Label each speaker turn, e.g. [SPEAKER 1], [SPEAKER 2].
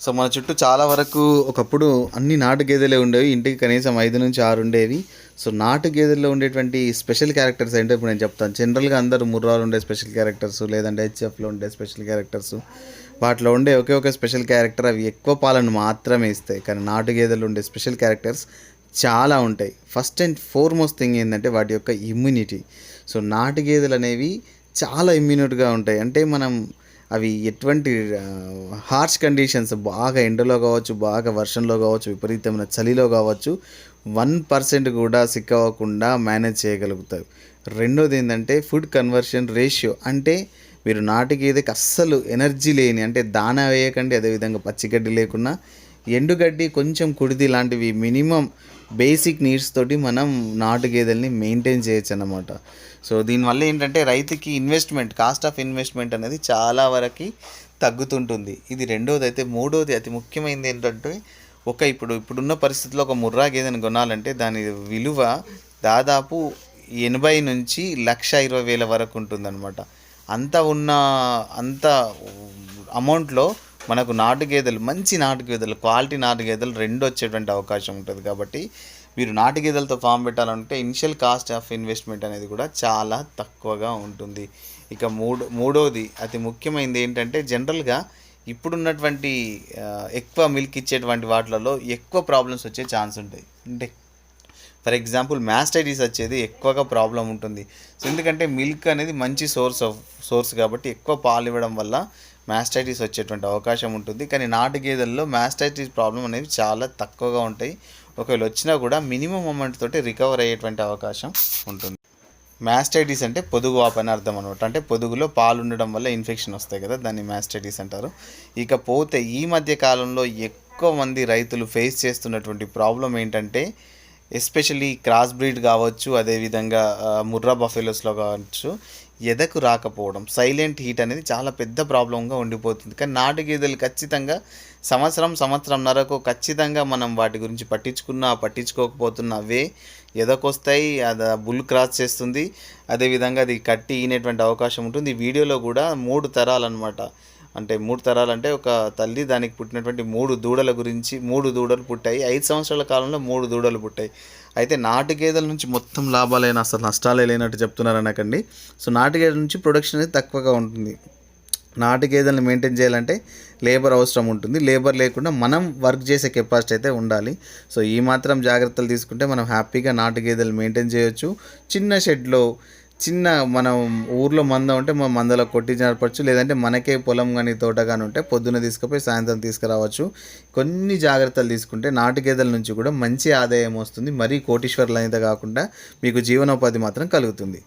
[SPEAKER 1] So మన చుట్టూ చాలా వరకు ఒకప్పుడు అన్ని నాటు గేదెలే ఉండేవి. ఇంటికి కనీసం ఐదు నుంచి ఆరు ఉండేవి. సో నాటు గేదెల్లో ఉండేటువంటి స్పెషల్ క్యారెక్టర్స్ ఏంటో ఇప్పుడు నేను చెప్తాను. జనరల్గా అందరూ ముర్రాలు ఉండే స్పెషల్ క్యారెక్టర్స్ లేదంటే హెచ్ఎఫ్లో ఉండే స్పెషల్ క్యారెక్టర్స్. వాటిలో ఉండే ఒకే ఒక స్పెషల్ క్యారెక్టర్ అవి ఎక్కువ పాలను మాత్రమే ఇస్తాయి. కానీ నాటు గేదెలు ఉండే స్పెషల్ క్యారెక్టర్స్ చాలా ఉంటాయి. ఫస్ట్ అండ్ ఫోర్మోస్ట్ థింగ్ ఏంటంటే వాటి యొక్క ఇమ్యూనిటీ. సో నాటు గేదెలు అనేవి చాలా ఇమ్యూనిటీగా ఉంటాయి. అంటే మనం అవి ఎటువంటి హార్ష్ కండిషన్స్ బాగా ఎండలో కావచ్చు బాగా వర్షంలో కావచ్చు విపరీతమైన చలిలో కావచ్చు వన్ పర్సెంట్ కూడా సిక్ అవ్వకుండా మేనేజ్ చేయగలుగుతారు. రెండోది ఏంటంటే ఫుడ్ కన్వర్షన్ రేషియో. అంటే మీరు నాటికేదకి అస్సలు ఎనర్జీ లేని అంటే దానా వేయకండి అదేవిధంగా పచ్చిగడ్డి లేకున్నా ఎండుగడ్డి కొంచెం కుడిది లాంటివి మినిమం బేసిక్ నీడ్స్ తోటి మనం నాటు గేదెల్ని మెయింటైన్ చేయొచ్చు అన్నమాట సో దీనివల్ల ఏంటంటే రైతుకి ఇన్వెస్ట్మెంట్ కాస్ట్ ఆఫ్ ఇన్వెస్ట్మెంట్ అనేది చాలా వరకు తగ్గుతుంటుంది. ఇది రెండోది అయితే మూడోది అతి ముఖ్యమైనది ఏంటంటే ఒక ఇప్పుడు ఇప్పుడున్న పరిస్థితిలో ఒక ముర్రా గేదెని కొనాలంటే దాని విలువ దాదాపు ఎనభై నుంచి లక్ష ఇరవై వేల వరకు ఉంటుందన్నమాట. అంత ఉన్న అంత అమౌంట్లో మనకు నాటు గేదెలు మంచి నాటు గేదెలు క్వాలిటీ నాటు గేదెలు రెండు వచ్చేటువంటి అవకాశం ఉంటుంది కాబట్టి మీరు నాటు గేదెలతో ఫామ్ పెట్టాలంటే ఇనిషియల్ కాస్ట్ ఆఫ్ ఇన్వెస్ట్మెంట్ అనేది కూడా చాలా తక్కువగా ఉంటుంది. ఇక మూడు మూడోది అతి ముఖ్యమైనది ఏంటంటే జనరల్గా ఇప్పుడున్నటువంటి ఎక్కువ మిల్క్ ఇచ్చేటువంటి వాటిలలో ఎక్కువ ప్రాబ్లమ్స్ వచ్చే ఛాన్స్ ఉంటాయి. అంటే ఫర్ ఎగ్జాంపుల్ మ్యాస్టైటిస్ వచ్చేది ఎక్కువగా ప్రాబ్లం ఉంటుంది. సో ఎందుకంటే మిల్క్ అనేది మంచి సోర్స్ ఆఫ్ సోర్స్ కాబట్టి ఎక్కువ పాలు ఇవ్వడం వల్ల మ్యాస్టైటిస్ వచ్చేటువంటి అవకాశం ఉంటుంది. కానీ నాటు గేదెల్లో మ్యాస్టైటిస్ ప్రాబ్లం అనేవి చాలా తక్కువగా ఉంటాయి. ఒకవేళ వచ్చినా కూడా మినిమం అమౌంట్ తోటి రికవర్ అయ్యేటువంటి అవకాశం ఉంటుంది. మ్యాస్టైటిస్ అంటే పొదుగు వాపు అని అర్థం అనమాట అంటే పొదుగులో పాలు ఉండడం వల్ల ఇన్ఫెక్షన్ వస్తాయి కదా దాన్ని మ్యాస్టైటిస్ అంటారు. ఇకపోతే ఈ మధ్య కాలంలో ఎక్కువ మంది రైతులు ఫేస్ చేస్తున్నటువంటి ప్రాబ్లం ఏంటంటే ఎస్పెషల్లీ క్రాస్ బ్రీడ్ కావచ్చు అదేవిధంగా ముర్రా బఫెలోస్లో కావచ్చు ఎదకు రాకపోవడం సైలెంట్ హీట్ అనేది చాలా పెద్ద ప్రాబ్లంగా ఉండిపోతుంది. కానీ నాటు గేదెలు ఖచ్చితంగా సంవత్సరం సంవత్సరంన్నరకు ఖచ్చితంగా మనం వాటి గురించి పట్టించుకున్నా పట్టించుకోకపోతున్నా అవే ఎదకొస్తాయి అది బుల్ క్రాస్ చేస్తుంది. అదేవిధంగా అది కట్టి ఈనేటువంటి అవకాశం ఉంటుంది. ఈ వీడియోలో కూడా మూడు తరాలన్నమాట. అంటే మూడు తరాలు అంటే ఒక తల్లి దానికి పుట్టినటువంటి మూడు దూడల గురించి మూడు దూడలు పుట్టాయి. ఐదు సంవత్సరాల కాలంలో మూడు దూడలు పుట్టాయి. అయితే నాటు గేదెల నుంచి మొత్తం లాభాలైన అసలు నష్టాలే లేనట్టు చెప్తున్నారు అనకండి. సో నాటు గేదెల నుంచి ప్రొడక్షన్ అనేది తక్కువగా ఉంటుంది. నాటు గేదెలను మెయింటైన్ చేయాలంటే లేబర్ అవసరం ఉంటుంది. లేబర్ లేకుండా మనం వర్క్ చేసే కెపాసిటీ అయితే ఉండాలి. సో ఈ మాత్రం జాగ్రత్తలు తీసుకుంటే మనం హ్యాపీగా నాటు గేదెలు మెయింటైన్ చేయొచ్చు. చిన్న షెడ్లో చిన్న మనం ఊర్లో మంద ఉంటే మన మందలో కొట్టి నడపచ్చు లేదంటే మనకే పొలం కానీ తోట కానీ ఉంటే పొద్దున్న తీసుకుపోయి సాయంత్రం తీసుకురావచ్చు. కొన్ని జాగ్రత్తలు తీసుకుంటే నాటు గేదెల నుంచి కూడా మంచి ఆదాయం వస్తుంది. మరీ కోటీశ్వర్లు అయితే కాకుండా మీకు జీవనోపాధి మాత్రం కలుగుతుంది.